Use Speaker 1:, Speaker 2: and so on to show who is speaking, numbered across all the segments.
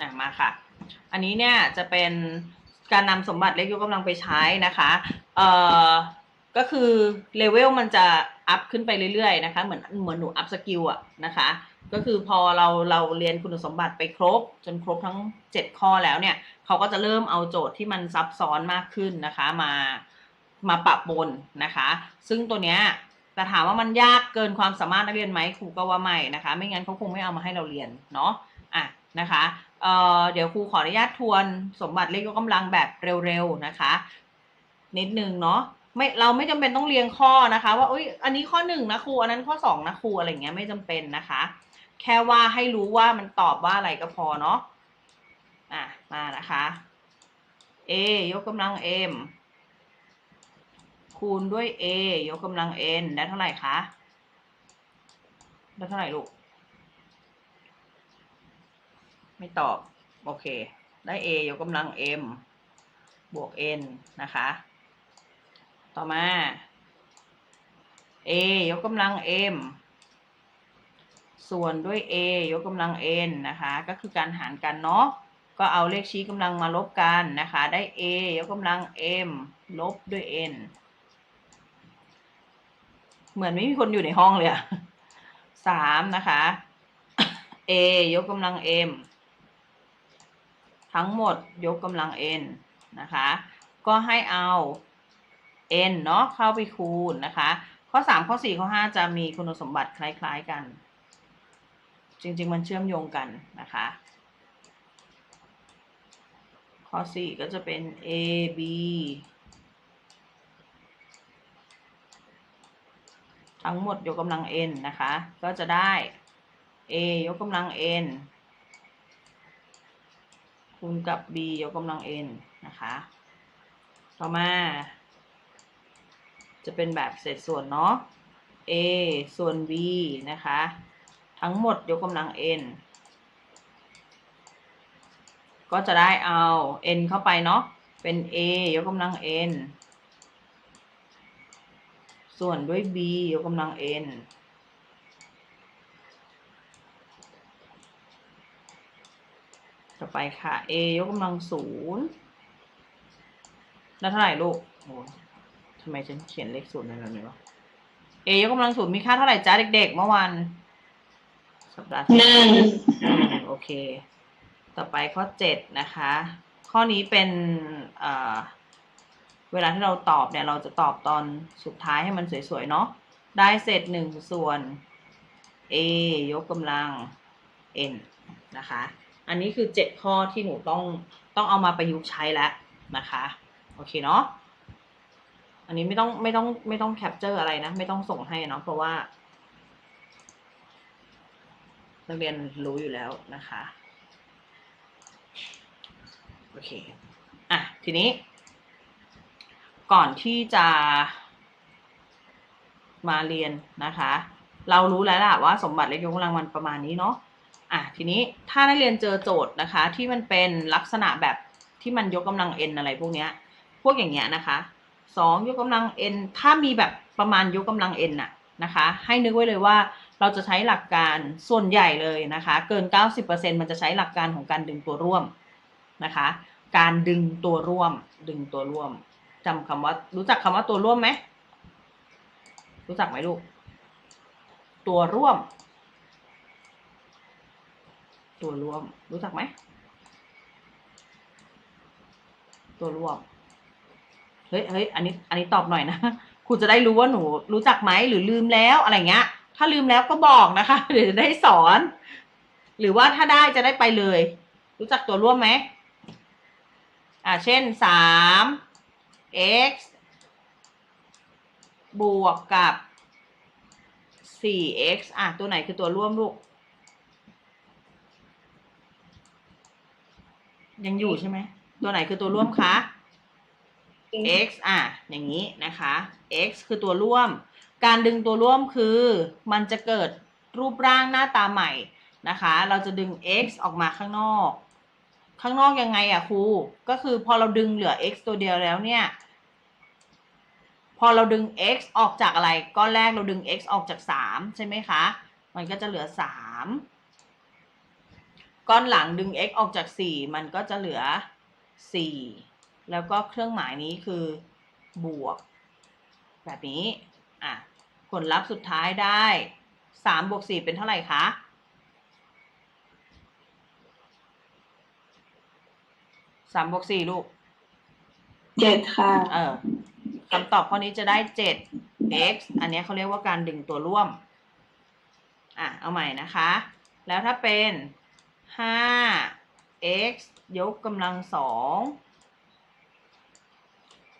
Speaker 1: นะมาค่ะ อันนี้เนี่ยจะเป็นการนำสมบัติเลขยกกำลังไปใช้นะคะเอ่อก็คือเลเวลมันจะอัพขึ้นไปเรื่อยๆนะคะเหมือนเหมือนหนูอัพสกิลอะนะคะก็คือพอเราเราเรียนคุณสมบัติไปครบ จนครบทั้ง 7 ข้อแล้วเนี่ยเขาก็จะเริ่มเอาโจทย์ที่มันซับซ้อนมากขึ้นนะคะมามาปรับบนนะคะ ซึ่งตัวเนี้ยแต่ถามว่ามันยากเกินความสามารถนักเรียนไหมครูก็ว่าไม่นะคะ ไม่งั้นเขาคงไม่เอามาให้เราเรียนเนาะอะนะคะ เเดี๋ยวครูขออนุญาตทวนสมบัติเลขยกกำลังแบบเร็วๆนะคะ นิดนึงเนาะไม่เราไม่จำเป็นต้องเรียงข้อนะคะ ว่าอ้ยอันนี้ข้อหนึ่งนะครูอันนั้นข้อสองนะครูอะไรเงี้ยไม่จำเป็นนะคะ แค่ว่าให้รู้ว่ามันตอบว่าอะไรก็พอเนาะอะมานะคะ a ยกกำลัง m คูณด้วย a ยกกำลัง n ได้เท่าไหร่คะได้เท่าไหร่ลูก ไม่ตอบ โอเค ได้ a ยกกำลัง m บวก n นะคะ ต่อมา a ยกกำลัง m ส่วนด้วย a ยกกำลัง n นะคะ ก็คือการหารกันเนาะ ก็เอาเลขชี้กำลังมาลบกันนะคะ ได้ a ยกกำลัง m ลบด้วย n เหมือนไม่มีคนอยู่ในห้องเลยอะสามนะคะ a ยกกำลัง m ทั้งหมดยกกำลัง n นะคะ ก็ให้เอา n เนาะเข้าไปคูณนะคะ ข้อ 3 ข้อ 4 ข้อ 5 จะมีคุณสมบัติคล้ายๆกัน จริงๆ มันเชื่อมโยงกันนะคะ ข้อ 4 ก็จะเป็น a b ทั้งหมดยกกำลัง n นะคะ ก็จะได้ a ยกกำลัง n คูณกับ b ยกกำลัง n นะคะ ต่อมา จะเป็นแบบเศษส่วนเนาะ a ส่วน b นะคะ ทั้งหมดยกกำลัง n ก็จะได้เอา n เข้าไปเนาะ เป็น a ยกกำลัง n ส่วนด้วย b ยกกำลัง n ต่อไปค่ะ a ยกกำลังศูนย์แล้วเท่าไหร่ลูกโอ้ทำไมฉันเขียนเลขศูนย์ในแบบนี้วะ a ยกกำลังศูนย์มีค่าเท่าไหร่จ้าเด็ก ๆ เมื่อวานสัปดาห์ที่
Speaker 2: หนึ่ง
Speaker 1: อืมโอเค ต่อไปข้อเจ็ดนะคะ ข้อนี้เป็นเอ่อเวลาที่เราตอบเนี่ย เราจะตอบตอนสุดท้ายให้มันสวยๆเนาะ ได้เศษหนึ่งส่วน a ยกกำลัง n นะคะ อันนี้คือเจ็ดข้อที่หนูต้องต้องเอามาประยุกต์ใช้แล้วนะคะโอเคเนาะอันนี้ไม่ต้องไม่ต้องไม่ต้องแคปเจอร์อะไรนะ ไม่ต้องส่งให้เนาะเพราะว่านักเรียนรู้อยู่แล้วนะคะโอเคอะทีนี้ ก่อนที่จะมาเรียนนะคะ เรารู้แล้วล่ะว่าสมบัติเลขยกกำลังมันประมาณนี้เนาะ อะทีนี้ถ้านักเรียนเจอโจทย์นะคะ ที่มันเป็นลักษณะแบบที่มันยกกำลัง n อะไรพวกเนี้ย พวกอย่างเงี้ยนะคะสองยกกำลัง n ถ้ามีแบบประมาณยกกำลัง n น่ะนะคะ ให้นึกไว้เลยว่าเราจะใช้หลักการส่วนใหญ่เลยนะคะ เกิน 90%มันจะใช้หลักการของการดึงตัวร่วมนะคะ การดึงตัวร่วม ดึงตัวร่วมจำคำว่ารู้จักคำว่าตัวร่วมไหมรู้จักไหมลูก ตัวร่วม ตัวรวม รู้จักไหม ตัวรวม เฮ้ยเฮ้ยอันนี้ อันนี้ตอบหน่อยนะครูจะได้รู้ว่าหนูรู้จักไหมหรือลืมแล้วอะไรเงี้ย ถ้าลืมแล้วก็บอกนะคะ เดี๋ยวจะได้สอน หรือว่าถ้าได้จะได้ไปเลย รู้จักตัวร่วมไหม อ่า เช่นสาม x บวกกับสี่ x อะ ตัวไหนคือตัวร่วมลูก ยังอยู่ใช่ไหม ตัวไหนคือตัวร่วมคะ x อะ อย่างนี้นะคะ x คือตัวร่วม การดึงตัวร่วมคือมันจะเกิดรูปร่างหน้าตาใหม่นะคะ เราจะดึง x ออกมาข้างนอก ข้างนอกยังไงอะครู ก็คือพอเราดึงเหลือ x ตัวเดียวแล้วเนี่ย พอเราดึง x ออกจากอะไร ก้อนแรกเราดึง x ออกจาก 3 ใช่ไหมคะ มันก็จะเหลือ 3 ก้อนหลังดึง x ออกจาก 4 มันก็จะเหลือ 4 แล้วก็เครื่องหมายนี้คือบวก แบบนี้ อะ ผลลัพธ์สุดท้ายได้ 3 บวก 4 เป็นเท่าไหร่คะ3บวก4ลูก
Speaker 2: เจ็ดค่ะ
Speaker 1: เออคำตอบข้อนี้จะได้7 x อันเนี้ยเขาเรียกว่าการดึงตัวร่วม อะ เอาใหม่นะคะ แล้วถ้าเป็น 5 x ยกกำลังสอง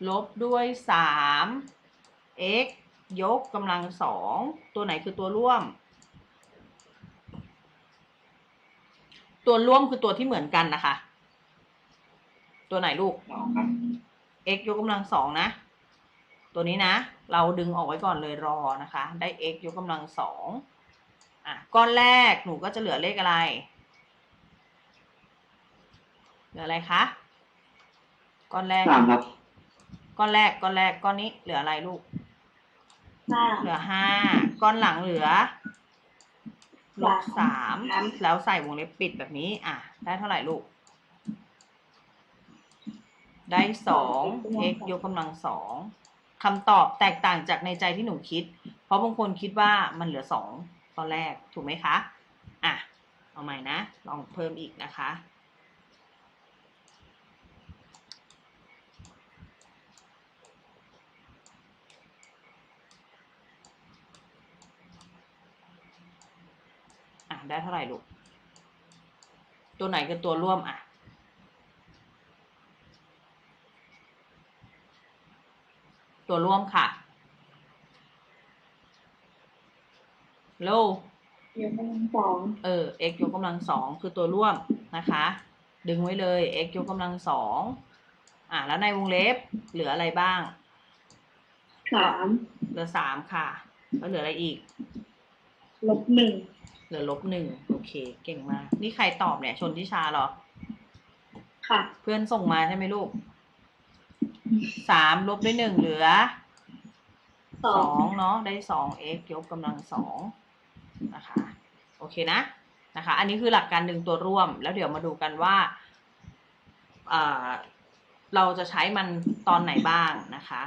Speaker 1: ลบด้วย3 x ยกกำลังสอง ตัวไหนคือตัวร่วม ตัวร่วมคือตัวที่เหมือนกันนะคะ ตัวไหนลูก x ยกกำลังสองนะ ตัวนี้นะ เราดึงออกไว้ก่อนเลยรอนะคะ ได้ x ยกกำลังสองอะก้อนแรกหนูก็จะเหลือเลขอะไร เหลืออะไรคะก้อนแรก
Speaker 2: สามครับ
Speaker 1: ก้อนแรกก้อนแรกก้อนนี้เหลืออะไรลูก
Speaker 2: ห้า
Speaker 1: เหลือห้าก้อนหลังเหลือลบสาม
Speaker 2: สาม
Speaker 1: แล้วใส่วงเล็บปิดแบบนี้ อะ ได้เท่าไหร่ลูก ได้สอง x ยกกำลังสองคำตอบแตกต่างจากในใจที่หนูคิด เพราะบางคนคิดว่ามันเหลือสองตอนแรกถูกไหมคะ อะ เอาใหม่นะ ลองเพิ่มอีกนะคะ อะได้เท่าไหร่ลูก ตัวไหนคือตัวร่วมอะ ตัวร่วมค่ะโล
Speaker 2: ยกกำลังสอง
Speaker 1: เออ x ยกกำลังสองคือตัวร่วมนะคะ ดึงไว้เลย x ยกกำลังสองอะแล้วในวงเล็บเหลืออะไรบ้าง
Speaker 2: สาม
Speaker 1: เหลือสามค่ะ แล้วเหลืออะไรอีก
Speaker 2: ลบหนึ่ง
Speaker 1: เหลือลบหนึ่งโอเค เก่งมาก นี่ใครตอบเนี่ย ชนทิชาเหรอ
Speaker 2: ค่ะ
Speaker 1: เพื่อนส่งมาใช่ไหมลูก สามลบด้วยหนึ่งเหลือ
Speaker 2: สอ
Speaker 1: สองงเนาะ ได้สอง x ยกกำลังสองนะคะ โอเคนะ นะคะ อันนี้คือหลักการดึงตัวร่วม แล้วเดี๋ยวมาดูกันว่าเอ่อเราจะใช้มันตอนไหนบ้างนะคะ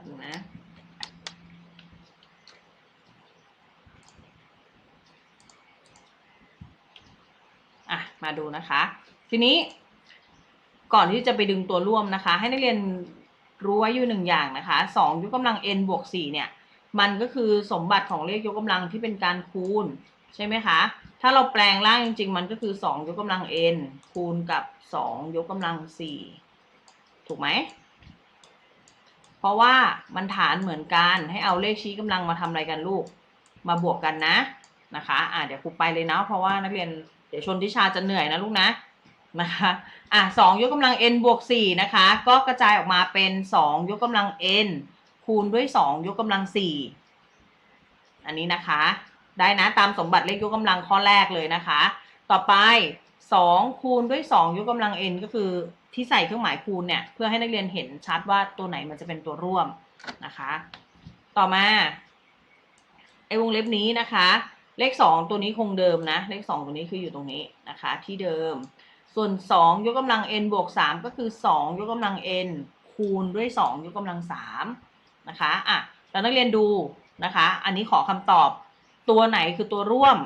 Speaker 1: แบบนึงนะ อะ มาดูนะคะ ทีนี้ ก่อนที่จะไปดึงตัวร่วมนะคะ ให้นักเรียนรู้ไว้อยู่หนึ่งอย่างนะคะสองยกกำลัง n บวกสี่เนี่ย มันก็คือสมบัติของเลขยกกำลังที่เป็นการคูณ ใช่ไหมคะ ถ้าเราแปลงร่างจริง ๆ มันก็คือสองยกกำลัง n คูณกับสองยกกำลังสี่ถูกไหม เพราะว่ามันฐานเหมือนกันให้เอาเลขชี้กำลังมาทำอะไรกันลูก มาบวกกันนะนะคะอ่าเดี๋ยวครูไปเลยนะเพราะว่านักเรียนเดี๋ยวชนทิชาจะเหนื่อยนะลูกนะนะคะอะสองยกกำลัง n บวกสี่นะคะ ก็กระจายออกมาเป็นสองยกกำลัง n คูณด้วยสองยกกำลังสี่อันนี้นะคะ ได้นะตามสมบัติเลขยกกำลังข้อแรกเลยนะคะ ต่อไปสองคูณด้วยสองยกกำลัง n ก็คือ ที่ใส่เครื่องหมายคูณเนี่ยเพื่อให้นักเรียนเห็นชัดว่าตัวไหนมันจะเป็นตัวร่วมนะคะ ต่อมาไอวงเล็บนี้นะคะ เลขสองตัวนี้คงเดิมนะ เลขสองตัวนี้คืออยู่ตรงนี้นะคะ ที่เดิม ส่วนสองยกกำลัง n บวกสามก็คือสองยกกำลัง n คูณด้วยสองยกกำลังสามนะคะอะแล้วนักเรียนดูนะคะ อันนี้ขอคำตอบตัวไหนคือตัวร่วม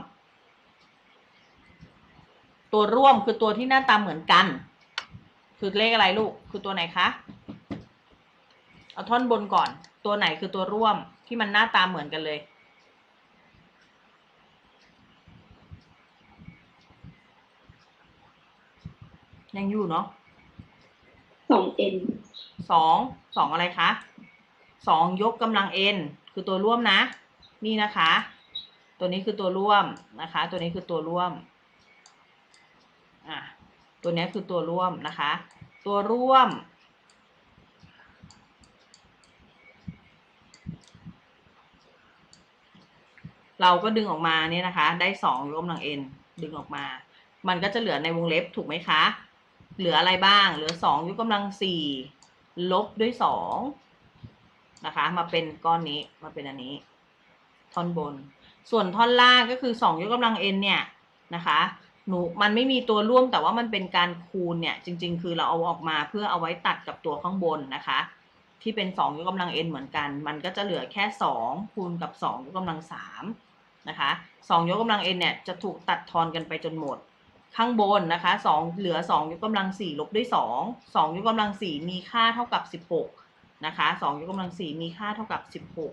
Speaker 1: ตัวร่วมคือตัวที่หน้าตาเหมือนกัน คือเลขอะไรลูก คือตัวไหนคะ เอาท่อนบนก่อน ตัวไหนคือตัวร่วมที่มันหน้าตาเหมือนกันเลย ยังอยู่เนาะ
Speaker 2: สองเอ็น
Speaker 1: สองสองอะไรคะสองยกกำลัง n คือตัวร่วมนะ นี่นะคะ ตัวนี้คือตัวร่วมนะคะ ตัวนี้คือตัวร่วมอะตัวนี้คือตัวร่วมนะคะ ตัวร่วม เราก็ดึงออกมาเนี่ยนะคะ ได้สองยกกำลัง n ดึงออกมา มันก็จะเหลือในวงเล็บถูกไหมคะ เหลืออะไรบ้าง เหลือสองยกกำลังสี่ลบด้วยสองนะคะ มาเป็นก้อนนี้มาเป็นอันนี้ ท่อนบน ส่วนท่อนล่างก็คือสองยกกำลัง n เนี่ยนะคะ หนูมันไม่มีตัวร่วมแต่ว่ามันเป็นการคูณเนี่ยจริง ๆ คือเราเอาออกมาเพื่อเอาไว้ตัดกับตัวข้างบนนะคะ ที่เป็นสองยกกำลัง n เหมือนกัน มันก็จะเหลือแค่สองคูณกับสองยกกำลังสามนะคะสองยกกำลัง n เนี่ยจะถูกตัดทอนกันไปจนหมด ข้างบนนะคะสองเหลือสองยกกำลังสี่ลบด้วยสองสองยกกำลังสี่มีค่าเท่ากับสิบหกนะคะสองยกกำลังสี่มีค่าเท่ากับสิบหก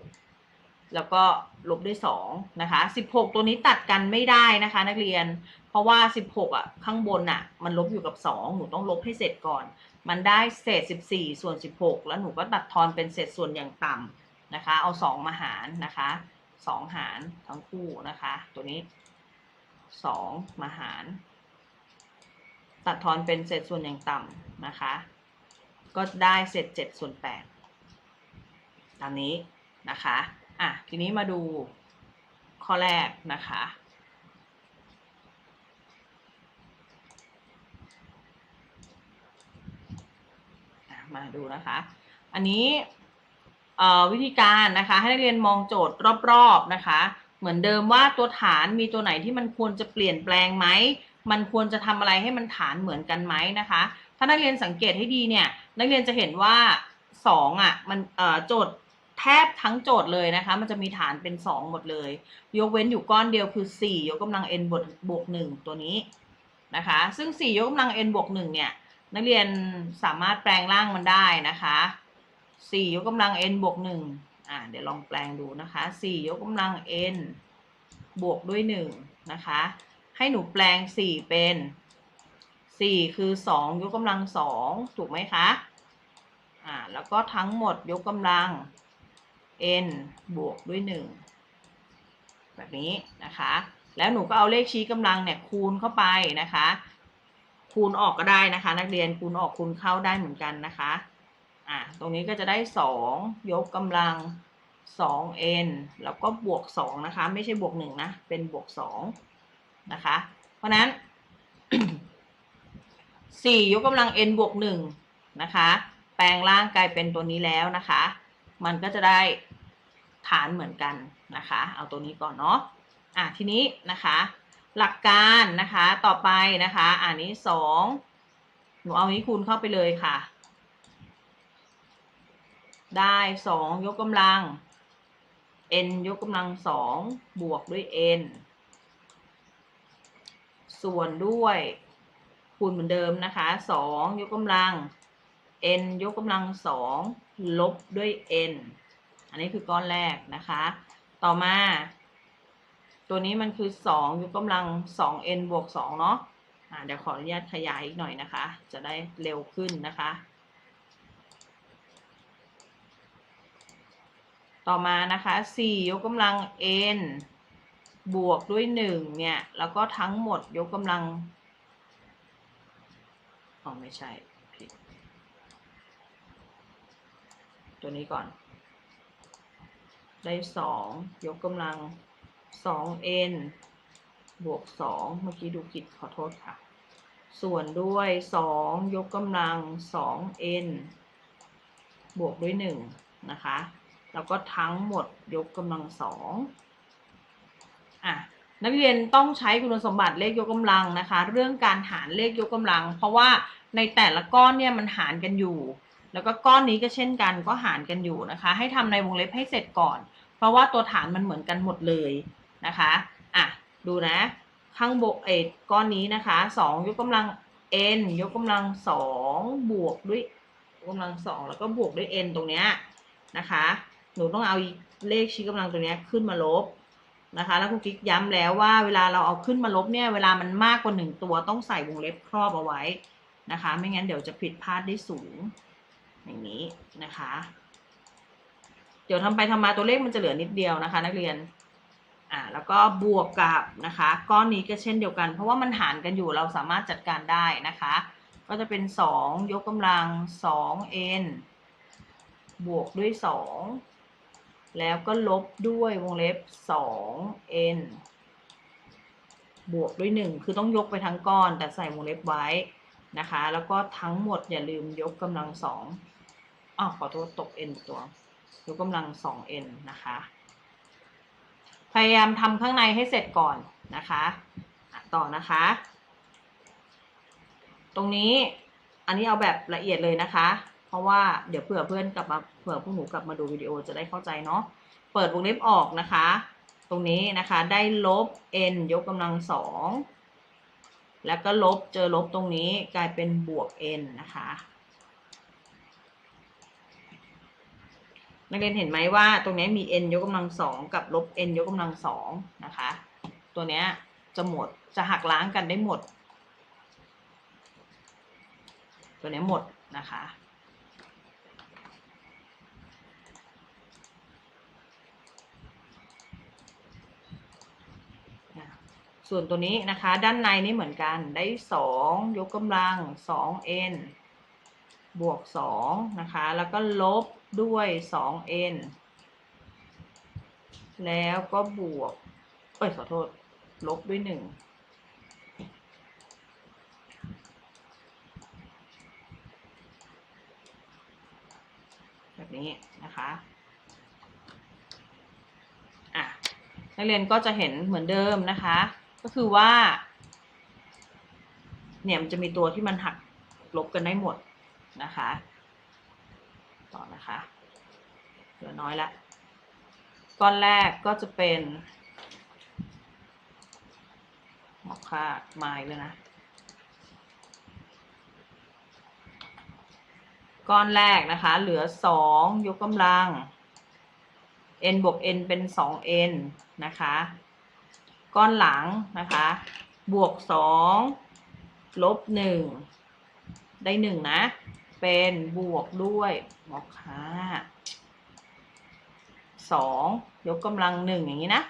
Speaker 1: แล้วก็ลบด้วยสองนะคะสิบหกตัวนี้ตัดกันไม่ได้นะคะ นักเรียน เพราะว่าสิบหกอะข้างบนอะ มันลบอยู่กับสองหนูต้องลบให้เสร็จก่อน มันได้เศษสิบสี่ส่วนสิบหกแล้วหนูก็ตัดทอนเป็นเศษส่วนอย่างต่ำนะคะ เอาสองมาหารนะคะสองหารทั้งคู่นะคะ ตัวนี้สองมาหาร ตัดทอนเป็นเศษส่วนอย่างต่ำนะคะ ก็ได้เศษเจ็ดส่วนแปดตามนี้นะคะ อะทีนี้มาดูข้อแรกนะคะ มาดูนะคะ อันนี้วิธีการนะคะให้นักเรียนมองโจทย์รอบๆนะคะ เหมือนเดิมว่าตัวฐานมีตัวไหนที่มันควรจะเปลี่ยนแปลงไหมมันควรจะทำอะไรให้มันฐานเหมือนกันไหมนะคะ ถ้านักเรียนสังเกตให้ดีเนี่ยนักเรียนจะเห็นว่าสองอะมันโจทย์ ทบทั้งโจทย์เลยนะคะ มันจะมีฐานเป็นสองหมดเลย ยกเว้นอยู่ก้อนเดียวคือสี่ยกกำลัง n บวกบวกหนึ่งตัวนี้นะคะ ซึ่งสี่ยกกำลัง n บวกหนึ่งเนี่ย นักเรียนสามารถแปลงร่างมันได้นะคะสี่ยกกำลัง n บวกหนึ่งอ่าเดี๋ยวลองแปลงดูนะคะสี่ยกกำลัง n บวกด้วยหนึ่งนะคะ ให้หนูแปลงสี่เป็นสี่คือสองยกกำลังสองถูกไหมคะอ่าแล้วก็ทั้งหมดยกกำลัง n บวกด้วยหนึ่งแบบนี้นะคะ แล้วหนูก็เอาเลขชี้กำลังเนี่ยคูณเข้าไปนะคะ คูณออกก็ได้นะคะ นักเรียนคูณออกคูณเข้าได้เหมือนกันนะคะอ่าตรงนี้ก็จะได้สองยกกำลังสอง n แล้วก็บวกสองนะคะ ไม่ใช่บวกหนึ่งนะ เป็นบวกสองนะคะ เพราะนั้นสี่ยกกำลัง n บวกหนึ่งนะคะ แปลงร่างกลายเป็นตัวนี้แล้วนะคะ มันก็จะได้ ฐานเหมือนกันนะคะ เอาตัวนี้ก่อนเนาะอะทีนี้นะคะ หลักการนะคะต่อไปนะคะอันนี้สองหนูเอานี้คูณเข้าไปเลยค่ะ ได้สองยกกำลัง n ยกกำลังสองบวกด้วย n ส่วนด้วยคูณเหมือนเดิมนะคะสองยกกำลัง n ยกกำลังสองลบด้วย n อันนี้คือก้อนแรกนะคะ ต่อมา ตัวนี้มันคือสองยกกำลังสอง n บวกสองเนาะะเดี๋ยวขออนุญาตขยายอีกหน่อยนะคะ จะได้เร็วขึ้นนะคะ ต่อมานะคะสี่ยกกำลัง n บวกด้วยหนึ่งเนี่ย แล้วก็ทั้งหมดยกกำลังอ๋อไม่ใช่ผิดตัวนี้ก่อน ได้สองยกกำลังสอง n บวกสองเมื่อกี้ดูผิดขอโทษค่ะ ส่วนด้วยสองยกกำลังสอง n บวกด้วยหนึ่งนะคะ แล้วก็ทั้งหมดยกกำลังสองอะนักเรียนต้องใช้คุณสมบัติเลขยกกำลังนะคะ เรื่องการหารเลขยกกำลัง เพราะว่าในแต่ละก้อนเนี่ยมันหารกันอยู่ แล้วก็ก้อนนี้ก็เช่นกันก็หารกันอยู่นะคะ ให้ทำในวงเล็บให้เสร็จก่อน เพราะว่าตัวฐานมันเหมือนกันหมดเลยนะคะอะดูนะ ข้างบนเอ็ก้อนนี้นะคะสองยกกำลัง n ยกกำลังสองบวกด้วยกำลังสองแล้วก็บวกด้วย n ตรงเนี้ยนะคะ หนูต้องเอาเลขชี้กำลังตัวเนี้ยขึ้นมาลบนะคะ แล้วครูกิ๊กย้ำแล้วว่าเวลาเราเอาขึ้นมาลบเนี่ย เวลามันมากกว่าหนึ่งตัวต้องใส่วงเล็บครอบเอาไว้นะคะ ไม่งั้นเดี๋ยวจะผิดพลาดได้สูง อย่างนี้นะคะ เดี๋ยวทำไปทำมาตัวเลขมันจะเหลือนิดเดียวนะคะ นักเรียน อ่าแล้วก็บวกกับนะคะ ก้อนนี้ก็เช่นเดียวกัน เพราะว่ามันหารกันอยู่เราสามารถจัดการได้นะคะ ก็จะเป็นสองยกกำลังสอง n บวกด้วยสองแล้วก็ลบด้วยวงเล็บสอง n บวกด้วยหนึ่งคือต้องยกไปทั้งก้อนแต่ใส่วงเล็บไว้นะคะ แล้วก็ทั้งหมดอย่าลืมยกกำลังสอง อ้าวขอโทษตก n ตัวยกกำลัง 2n นะคะ พยายามทำข้างในให้เสร็จก่อนนะคะอะต่อนะคะ ตรงนี้อันนี้เอาแบบละเอียดเลยนะคะ เพราะว่าเดี๋ยวเผื่อเพื่อนกลับมาเผื่อพวกหนูกลับมาดูวิดีโอจะได้เข้าใจเนาะเปิดวงเล็บออกนะคะ ตรงนี้นะคะได้ลบ n ยกกำลังสองแล้วก็ลบเจอลบตรงนี้กลายเป็นบวก n นะคะ นักเรียนเห็นไหมว่าตรงนี้มี n ยกกำลังสองกับลบ n ยกกำลังสองนะคะ ตัวเนี้ยจะหมดจะหักล้างกันได้หมด ตัวนี้หมดนะคะอะส่วนตัวนี้นะคะ ด้านในนี่เหมือนกันได้สองยกกำลังสอง n บวกสองนะคะ แล้วก็ลบ ด้วยสอง n แล้วก็บวก เอ้ยขอโทษ ลบด้วยหนึ่งแบบนี้นะคะอะนักเรียนก็จะเห็นเหมือนเดิมนะคะ ก็คือว่า เนี่ยมันจะมีตัวที่มันหักลบกันได้หมดนะคะ ต่อนะคะ เหลื อน้อยละ ก้อนแรกก็จะเป็นหมอกค่าไม้เลยนะ ก้อนแรกนะคะ เหลือสองยกกำลัง n บวก n เป็น 2n นะคะ ก้อนหลังนะคะ บวก 2 ลบ 1 ได้ 1 นะ เป็นบวกด้วยบอกค่ะ 2 ยกกำลัง 1 อย่างนี้นะ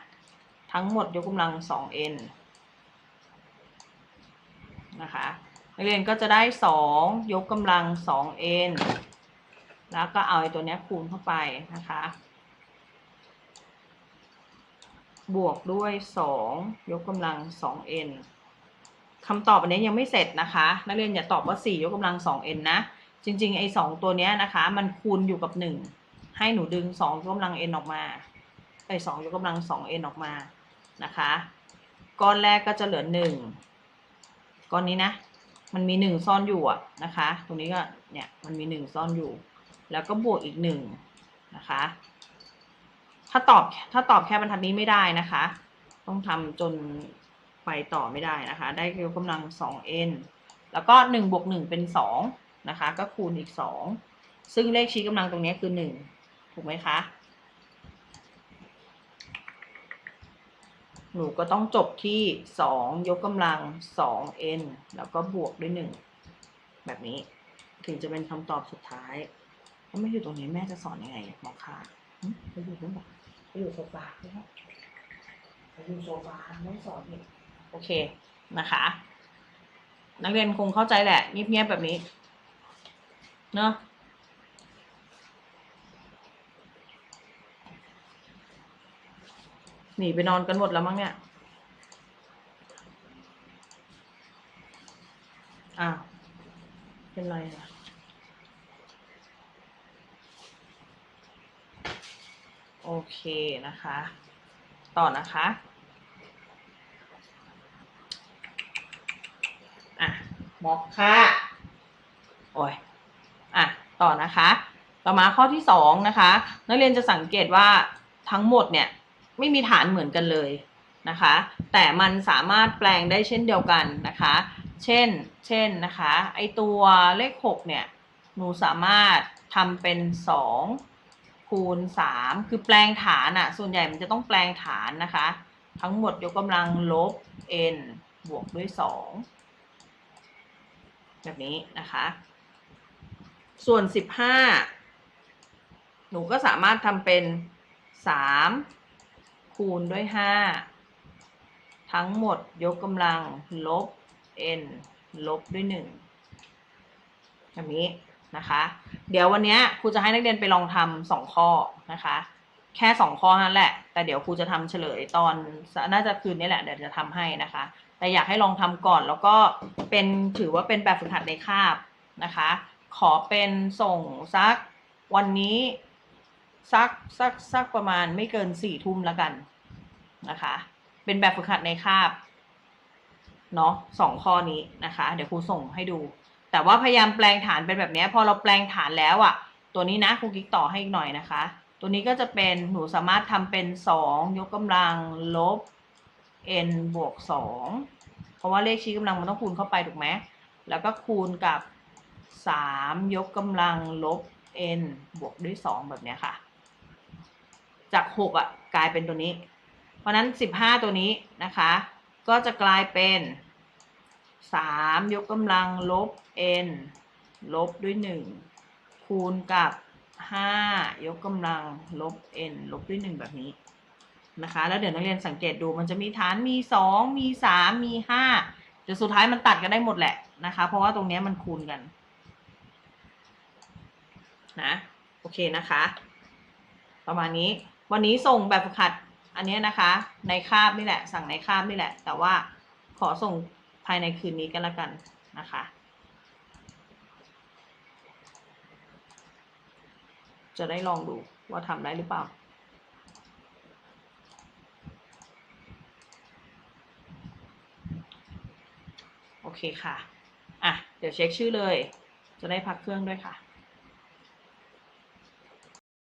Speaker 1: ทั้งหมดยกกำลัง 2n นะคะนักเรียนก็จะได้ 2 ยกกำลัง 2n แล้วก็เอาไอ้ตัวเนี้ยคูณเข้าไปนะคะ บวกด้วยสองยกกำลังสอง n คำตอบอันนี้ยังไม่เสร็จนะคะ นักเรียนอย่าตอบว่าสี่ยกกำลังสอง n นะ จริงๆ ไอ้สองตัวเนี้ยนะคะ มันคูณอยู่กับหนึ่ง ให้หนูดึงสองยกกำลัง n ออกมาไอ้สองยกกำลังสอง n ออกมานะคะ ก้อนแรกก็จะเหลือหนึ่งก้อนนี้นะ มันมีหนึ่งซ่อนอยู่อะนะคะ ตรงนี้ก็เนี่ยมันมีหนึ่งซ่อนอยู่ แล้วก็บวกอีกหนึ่งนะคะ ถ้าตอบถ้าตอบแค่บรรทัดนี้ไม่ได้นะคะ ต้องทำจนไปต่อไม่ได้นะคะ ได้ยกกำลัง 2n แล้วก็1บวก1เป็น2นะคะ ก็คูณอีก2ซึ่งเลขชี้กำลังตรงนี้คือ1 ถูกไหมคะ หนูก็ต้องจบที่ 2 ยกกำลัง 2n แล้วก็บวกด้วย 1 แบบนี้ ถึงจะเป็นคำตอบสุดท้ายถ้าไม่อยู่ตรงนี้แม่จะสอนยังไงมองค่ะหึไปอยู่ตรงไหนไปอยู่โซฟาใช่ไหมไปอยู่โซฟาไม่สอนอีกโอเคนะคะ นักเรียนคงเข้าใจแหละเงียบๆแบบนี้ เนาะ หนีไปนอนกันหมดแล้วมั้งเนี่ยอ้าวเป็นไรอะโอเคนะคะ ต่อนะคะอะมอกค่ะโอ้ยอะต่อนะคะ ต่อมาข้อที่สองนะคะ นักเรียนจะสังเกตว่าทั้งหมดเนี่ย ไม่มีฐานเหมือนกันเลยนะคะ แต่มันสามารถแปลงได้เช่นเดียวกันนะคะ เช่น เช่นนะคะ ไอตัวเลขหกเนี่ย หนูสามารถทำเป็นสองคูณสามคือแปลงฐานอะ่ะส่วนใหญ่มันจะต้องแปลงฐานนะคะ ทั้งหมดยกกำลังลบ n บวกด้วยสองแบบนี้นะคะ ส่วนสิบห้าหนูก็สามารถทำเป็นสาม คูณด้วยห้าทั้งหมดยกกำลังลบ n ลบด้วยหนึ่งแบบนี้นะคะ เดี๋ยววันนี้ครูจะให้นักเรียนไปลองทำสองข้อนะคะ แค่สองข้อนั่นแหละ แต่เดี๋ยวครูจะทำเฉลยตอนน่าจะคืนนี้แหละ เดี๋ยวจะทำให้นะคะ แต่อยากให้ลองทำก่อนแล้วก็เป็นถือว่าเป็นแบบฝึกหัดในคาบนะคะ ขอเป็นส่งสักวันนี้ สักสักสักประมาณไม่เกินสี่ทุ่มแล้วกันนะคะ เป็นแบบฝึกหัดในคาบเนาะสองข้อนี้นะคะ เดี๋ยวครูส่งให้ดู แต่ว่าพยายามแปลงฐานเป็นแบบนี้พอเราแปลงฐานแล้วอะ่ะ ตัวนี้นะครูกิ๊กต่อให้อีกหน่อยนะคะ ตัวนี้ก็จะเป็นหนูสามารถทำเป็นสองยกกำลังลบ n บวกสองเพราะว่าเลขชี้กำลังมันต้องคูณเข้าไปถูกไหมแล้วก็คูณกับสามยกกำลังลบ n บวกด้วยสองแบบนี้ค่ะ จากหกอะกลายเป็นตัวนี้ เพราะนั้นสิบห้าตัวนี้นะคะ ก็จะกลายเป็นสามยกกำลังลบ n ลบด้วยหนึ่งคูณกับห้ายกกำลังลบ n ลบด้วยหนึ่งแบบนี้นะคะ แล้วเดี๋ยวนักเรียนสังเกตดูมันจะมีฐานมีสองมีสามมีห้าเดี๋ยวสุดท้ายมันตัดกันได้หมดแหละนะคะ เพราะว่าตรงนี้มันคูณกันนะโอเคนะคะ ประมาณนี้ วันนี้ส่งแบบฝึกหัดอันนี้นะคะ ในคาบนี่แหละ สั่งในคาบนี่แหละ แต่ว่าขอส่งภายในคืนนี้กันละกันนะคะ จะได้ลองดูว่าทำได้หรือเปล่าโอเคค่ะ อะ เดี๋ยวเช็คชื่อเลย จะได้พักเครื่องด้วยค่ะ